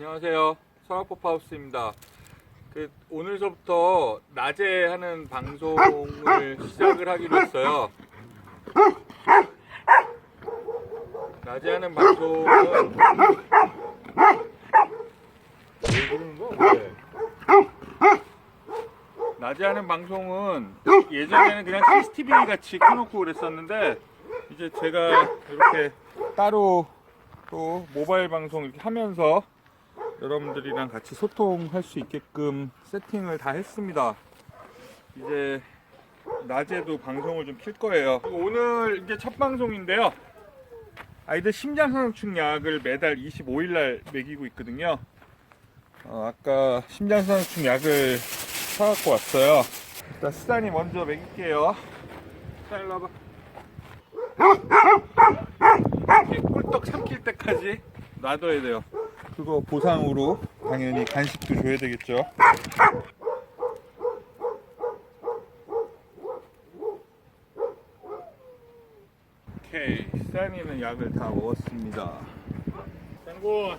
안녕하세요. 서랍포파우스입니다. 그 오늘서부터 낮에 하는 방송을 시작을 하기로 했어요. 낮에 하는 방송은? 낮에 하는 방송은 예전에는 그냥 CCTV 같이 켜놓고 그랬었는데 이제 제가 이렇게 따로 또 모바일 방송 이렇게 하면서 여러분들이랑 같이 소통할 수 있게끔 세팅을 다 했습니다. 이제 낮에도 방송을 좀 킬 거예요. 오늘 이제 첫 방송인데요. 아이들 심장상충 약을 매달 25일 날 먹이고 있거든요. 어, 아까 심장상충 약을 사갖고 왔어요. 일단 수단이 먼저 먹일게요. 자, 일로 와봐. 꿀떡 삼킬 때까지 놔둬야 돼요. 그거 보상으로 당연히 간식도 줘야 되겠죠. 오케이, 수단이는 약을 다 먹었습니다. 장군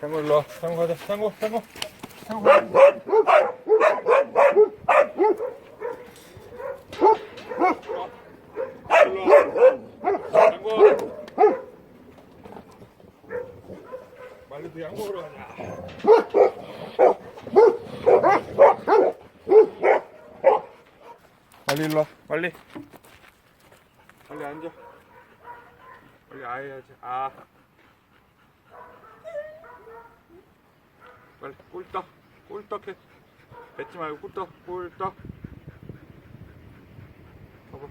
장구 일로 와. 장구 가자. 일로 와. 장구. 말리도 양 먹으러 가자. 빨리 일로 와. 빨리. 빨리 앉아. 빨리 아 해야지. 아. 빨리 꿀떡. 꿀떡 해. 뱉지 말고 꿀떡. 꿀떡. 봐봐.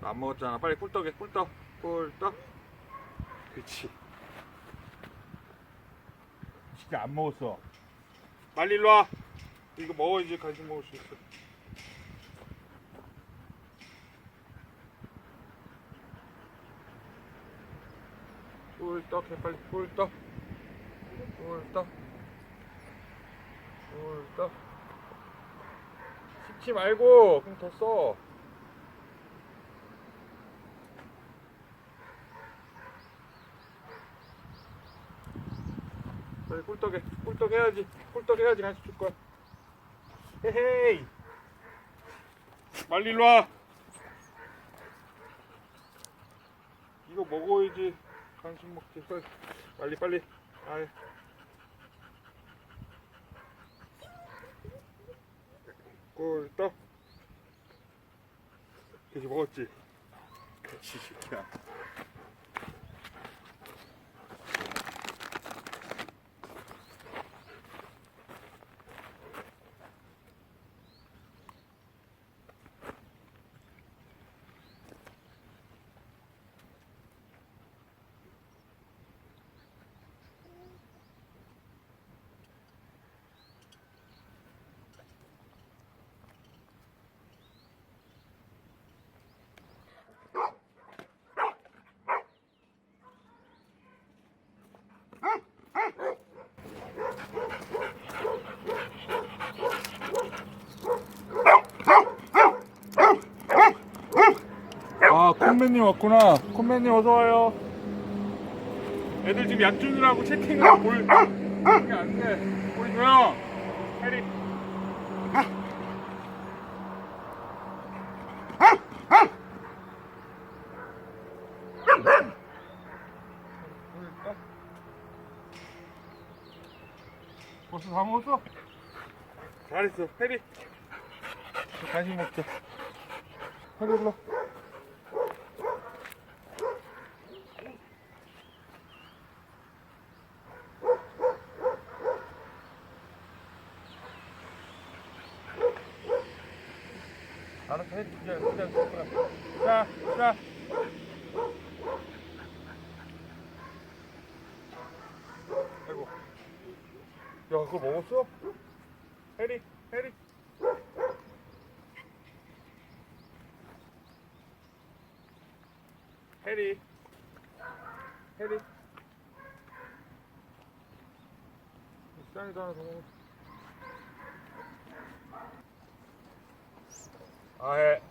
나안 먹었잖아. 빨리 꿀떡 해. 꿀떡. 꿀떡. 그치. 진짜 안 먹었어. 빨리 일로 와. 이거 먹어야지 간식 먹을 수 있어. 꿀떡 해 빨리 꿀떡 꿀떡 꿀떡 씹지 말고 그럼 더써. 빨리 꿀떡 해 꿀떡 해야지. 꿀떡 해야지 간식 줄 거야. 헤헤이. 빨리 일로 와. 이거 먹어야지. 간식 먹지. 빨리 빨리. 아이 꿀떡. 그렇게 먹었지? 그렇지 새끼야 콤맨님 왔구나. 콤맨님 어서 와요. 애들 지금 약 주느라고 채팅을 볼. 그게 안 돼. 우리 조용. 해리. 벌써 다 먹었어? 잘했어. 해리. 간식 먹자. 해리 일로. 그걸 먹었어? 해리, 해리. 해리. 해리. 쌍이도 하나 더 먹어. 아, 해.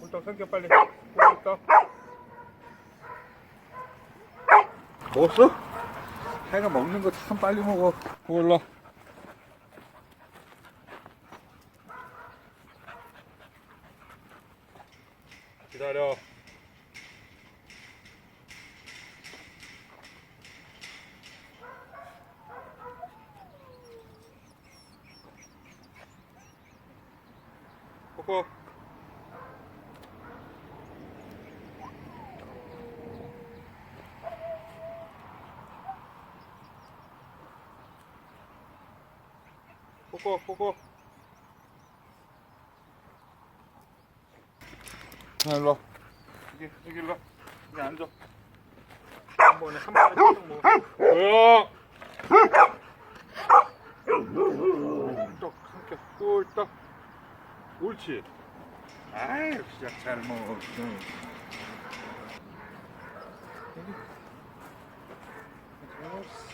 꿀떡 생겨 빨리. 꿀떡. 먹었어? 해가 먹는 거 참 빨리 먹어. 몰라. 기다려. 코코, 코코. 자, 일로 와. 여기, 여기 일로 와. 여기 앉아. 한 번에, 한 번에 쭉 먹어. 조용! 꿀떡, 삼켜, 꿀떡. 옳지. 아유, 진짜 잘 먹어. 응. 여기. 잘 먹었어.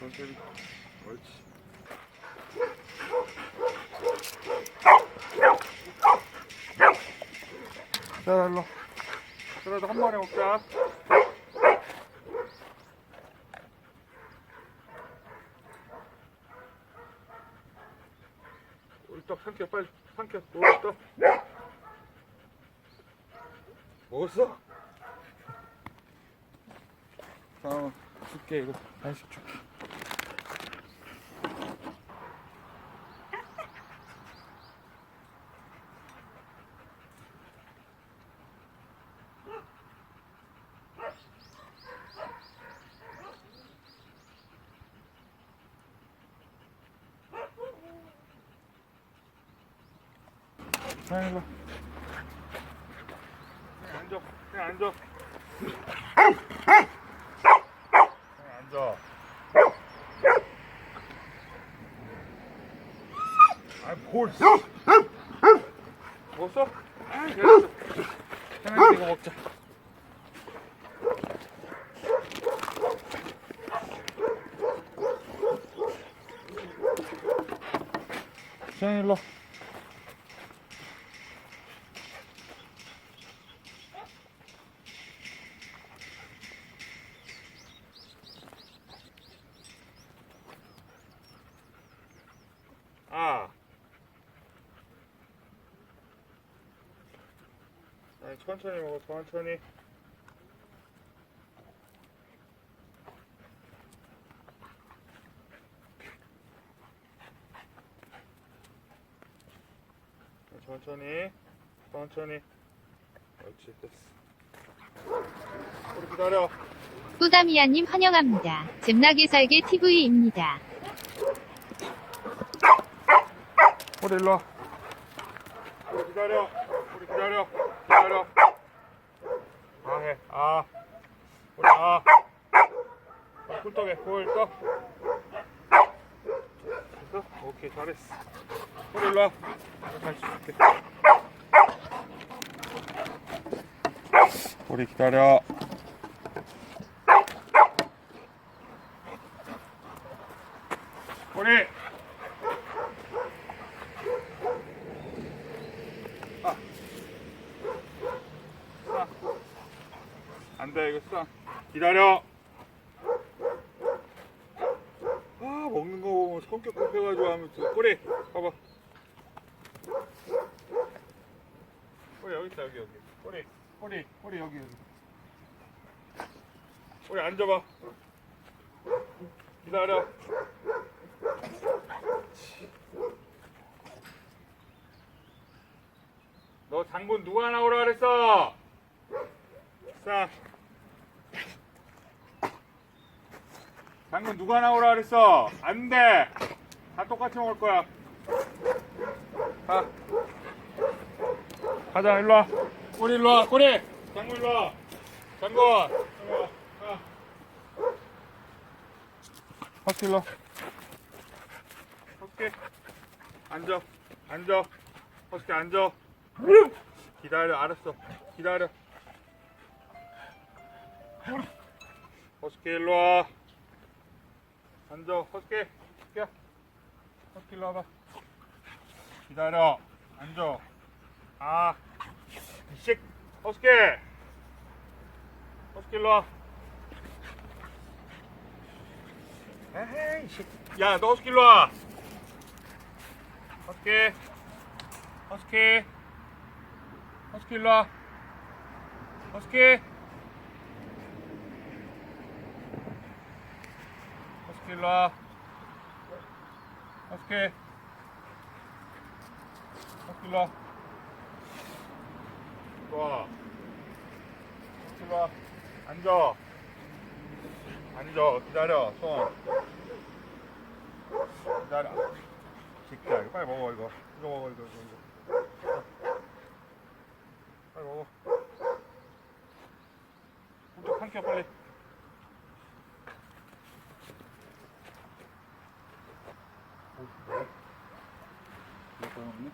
천천히. 옳지. 자, 일로. 그래도 한 마리 먹자. 꿀떡 삼켜 빨리 삼켜 꿀떡 먹었어? 자 줄게 이거 간식 줄게 자 일로 그냥 앉아. 그냥 앉아. 그냥 앉아 아뭘 먹었어? 아 그랬어 생각해 이거 먹자 자 일로 아. 아니, 천천히 먹어, 천천히. 천천히, 천천히. 그렇지, 됐어. 우리 기다려. 꾸다미아님 환영합니다. 잼나게 살게 TV입니다. 우리 일로 와. 우리 기다려. 우리 기다려. 기다려. 아 해. 아. 아. 아, 꿀떡해. 꿀떡. 됐어? 오케이 잘했어. 우리 일로 와. 다시 줄게. 우리 기다려. 우리. 안돼 이거 싸 기다려. 아 먹는 거 보면 성격 급해가지고 하면 또 꼬리 봐봐. 꼬리 여기 있다 여기 여기. 꼬리 꼬리 꼬리 여기 여기. 꼬리 앉아봐. 기다려. 너 장군 누가 나오라 그랬어? 자. 장군 누가 나오라 그랬어? 안 돼. 다 똑같이 먹을 거야. 가. 가자, 일로 와. 꼬리 일로 와, 꼬리. 장군 일로 와. 장군. 일로 와. 가. 허스 일로 와. 허스키. 앉아. 앉아. 허스키 앉아. 기다려, 알았어. 기다려. 허스키 일로 와. 앉아, 허스키. 야, 허스키 일로 와봐. 기다려. 앉아. 아, 이씨, 허스키. 허스키 일로 와. 에헤이, 씨. 야, 너 허스키 일로 와. 허스키. 허스키. 허스키 일로 와. 허스키. 허스키 일로 와. 허스키. 허스키 일로 와. 좋아. 허스키 일로 와. 앉아. 앉아. 기다려. 손. 기다려. 새끼야, 이거 빨리 먹어, 이거. 이거 먹어, 이거, 이거. 이거. 빨리 먹어. 꿀떡 삼켜 빨리. 오, 뭐야? 이거 없네.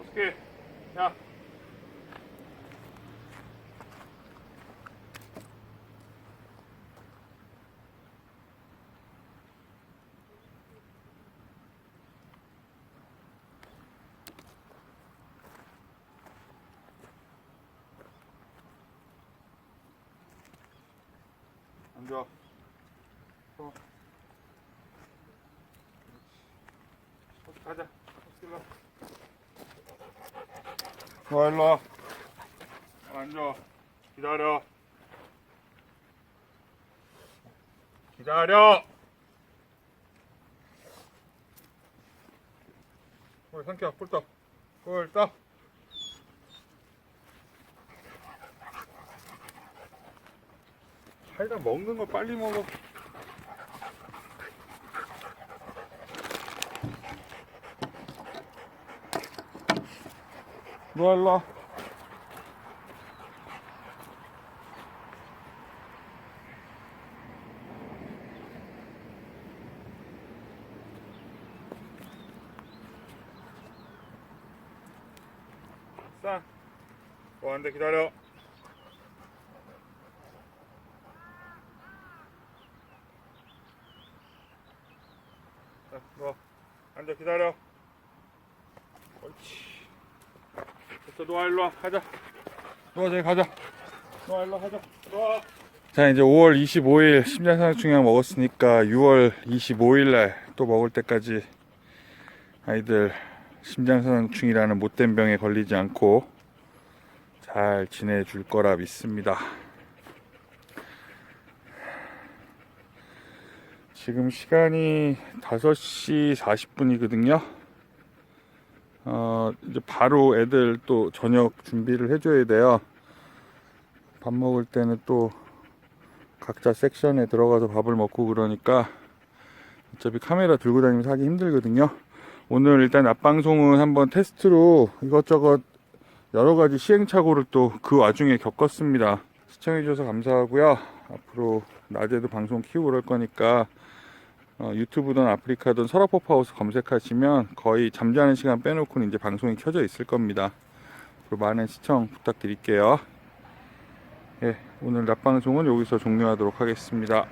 어떻게? 야. 앉아. 어. 어디 가자. 일로 와. 와, 일로 와. 앉아. 기다려. 기다려. 어, 상쾌야, 꿀떡. 꿀떡. 사이다 먹는 거 빨리 먹어. 너 일로 와. 싸. 어, 안돼 기다려. 자, 너 앉아 기다려. 옳지. 됐어, 노아 일로 와. 가자. 노아 저기 가자. 노아 일로 와, 가자. 노아. 자, 이제 5월 25일 심장상충약 먹었으니까 6월 25일 날 또 먹을 때까지 아이들 심장상충이라는 못된 병에 걸리지 않고 잘 지내줄 거라 믿습니다. 지금 시간이 5시 40분이거든요. 어, 이제 바로 애들 또 저녁 준비를 해줘야 돼요. 밥 먹을 때는 또 각자 섹션에 들어가서 밥을 먹고 그러니까 어차피 카메라 들고 다니면서 하기 힘들거든요. 오늘 일단 앞방송은 한번 테스트로 이것저것 여러 가지 시행착오를 또 그 와중에 겪었습니다. 시청해주셔서 감사하고요. 앞으로 낮에도 방송 키우고 그럴 거니까 어, 유튜브든 아프리카든 서라포파우스 검색하시면 거의 잠자는 시간 빼놓고는 이제 방송이 켜져 있을 겁니다. 그리고 많은 시청 부탁드릴게요. 예, 오늘 낮방송은 여기서 종료하도록 하겠습니다.